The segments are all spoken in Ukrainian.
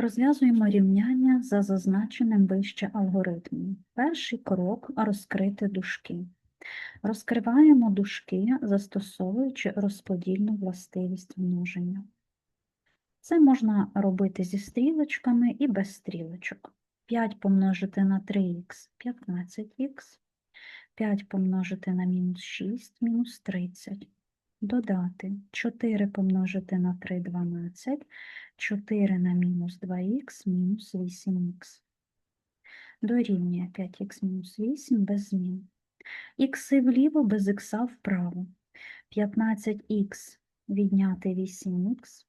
Розв'язуємо рівняння за зазначеним вище алгоритмом. Перший крок розкрити дужки. Розкриваємо дужки, застосовуючи розподільну властивість множення. Це можна робити зі стрілочками і без стрілочок. 5 помножити на 3х 15х, 5 помножити на мінус 6 мінус 30. Додати 4 помножити на 3 12, 4 на мінус 2х мінус 8х. Дорівнює 5х мінус 8 без змін. Ікси вліво без ікса вправо. 15х відняти 8х.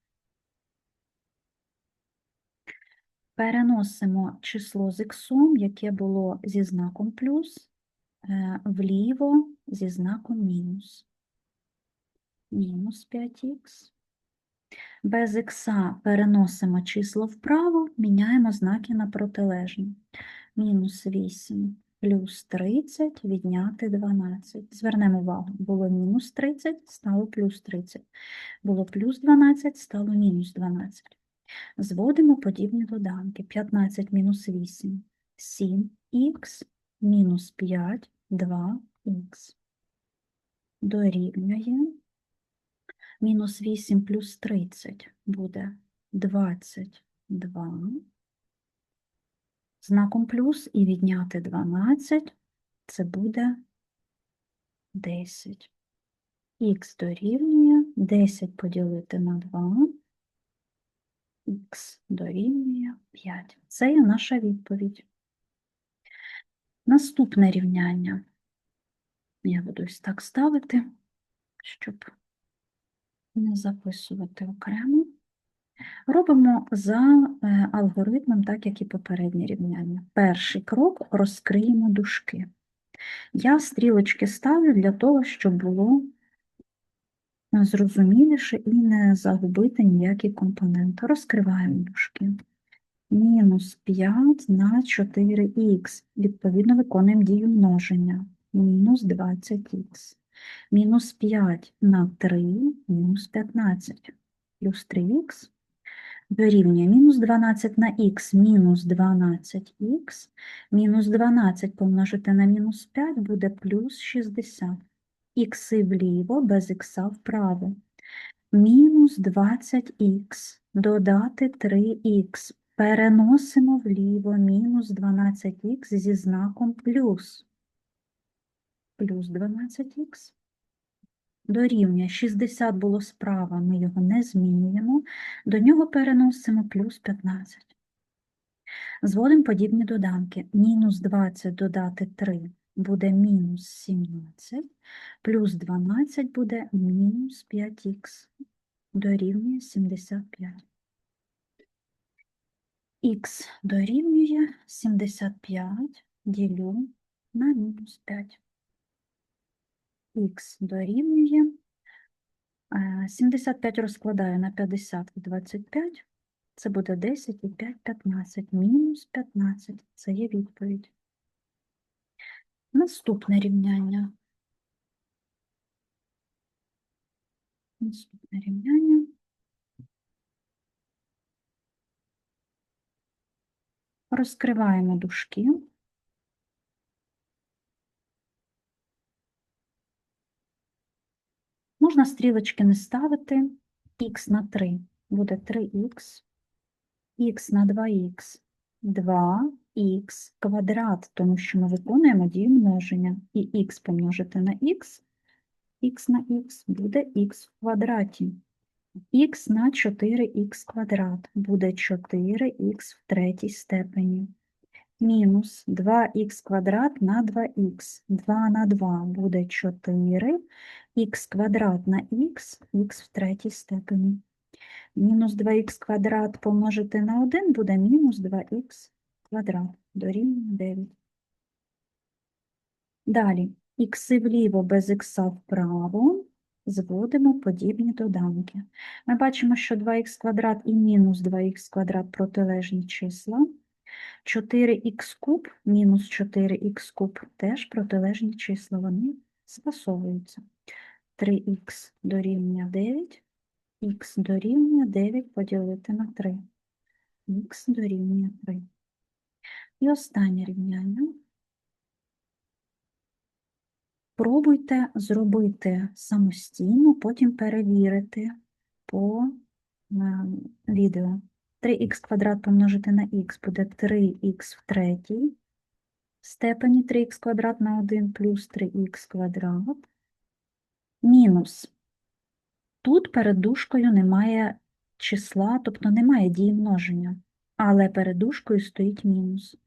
Переносимо число з іксом, яке було зі знаком плюс, е, вліво зі знаком мінус. Мінус 5х. Без ікса переносимо число вправо, міняємо знаки на протилежні. Мінус 8 плюс 30 відняти 12. Звернемо увагу, було мінус 30, стало плюс 30. Було плюс 12, стало мінус 12. Зводимо подібні доданки. 15 мінус 8 – 7х, мінус 5 – 2х. Дорівнює. Мінус 8 плюс 30 буде 22. Знаком плюс і відняти 12 – це буде 10. Х дорівнює 10 поділити на 2 х дорівнює 5. Це є наша відповідь. Наступне рівняння. Я буду ось так ставити, щоб не записувати окремо. Робимо за е, алгоритмом, так як і попереднє рівняння. Перший крок розкриємо дужки. Я стрілочки ставлю для того, щоб було зрозуміліше і не загубити ніякі компоненти. Розкриваємо дужки. Мінус 5 на 4х. Відповідно, виконуємо дію множення. Мінус 20х. Мінус 5 на 3, мінус 15. Плюс 3х. Дорівнює мінус 12 на х, мінус 12х. Мінус 12 помножити на мінус 5 буде плюс 60 ікси вліво без ікса вправо. Мінус 20х, додати 3х. Переносимо вліво мінус 12х зі знаком плюс. Плюс 12х. Дорівнює 60 було справа, ми його не змінюємо. До нього переносимо плюс 15. Зводимо подібні доданки. Мінус 20 додати 3 буде мінус 17, плюс 12 буде мінус 5х, дорівнює 75. Х дорівнює 75, ділю на мінус 5. Х дорівнює 75 розкладаю на 50 і 25, це буде 10 і 5, 15, мінус 15, це є відповідь. Наступне рівняння. Наступне рівняння. Розкриваємо дужки. Можна стрілочки не ставити. Х на 3 буде 3х, х на 2х 2х квадрат, тому що ми виконуємо дію множення. І х помножити на х, х на х буде х в квадраті. х на 4х квадрат буде 4х в третій степені. Мінус 2х квадрат на 2х. 2 на 2 буде 4, х квадрат на х, х в третій степені. Мінус 2х квадрат помножити на 1 буде мінус 2х квадрат дорівнює 9. Далі, ікси вліво без ікса вправо зводимо подібні доданки. Ми бачимо, що 2х квадрат і мінус 2х квадрат протилежні числа. 4х куб мінус 4х куб теж протилежні числа, вони скасовуються. 3х дорівнює 9, х дорівнює 9 поділити на 3. х дорівнює 3. І останнє рівняння. Пробуйте зробити самостійно, потім перевірити по е, відео. 3х квадрат помножити на х буде 3х в третій степені 3х квадрат на 1 плюс 3х квадрат. Мінус. Тут перед дужкою немає числа, тобто немає дії множення, але перед дужкою стоїть мінус.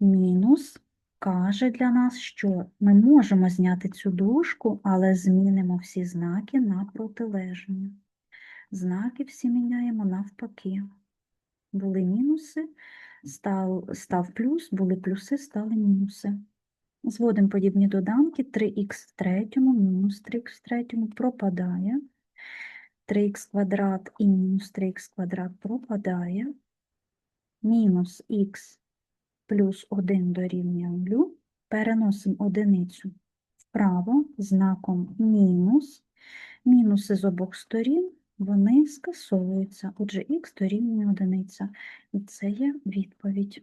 Мінус каже для нас, що ми можемо зняти цю дужку, але змінимо всі знаки на протилежні. Знаки всі міняємо навпаки. Були мінуси, став, став плюс, були плюси, стали мінуси. Зводимо подібні доданки, 3х в третьому, мінус 3х в третьому пропадає. 3х квадрат і мінус 3х квадрат пропадає. Мінус х плюс 1 дорівнює 0. Переносимо одиницю вправо знаком мінус. Мінуси з обох сторін, вони скасовуються. Отже, х дорівнює одиниця. І це є відповідь.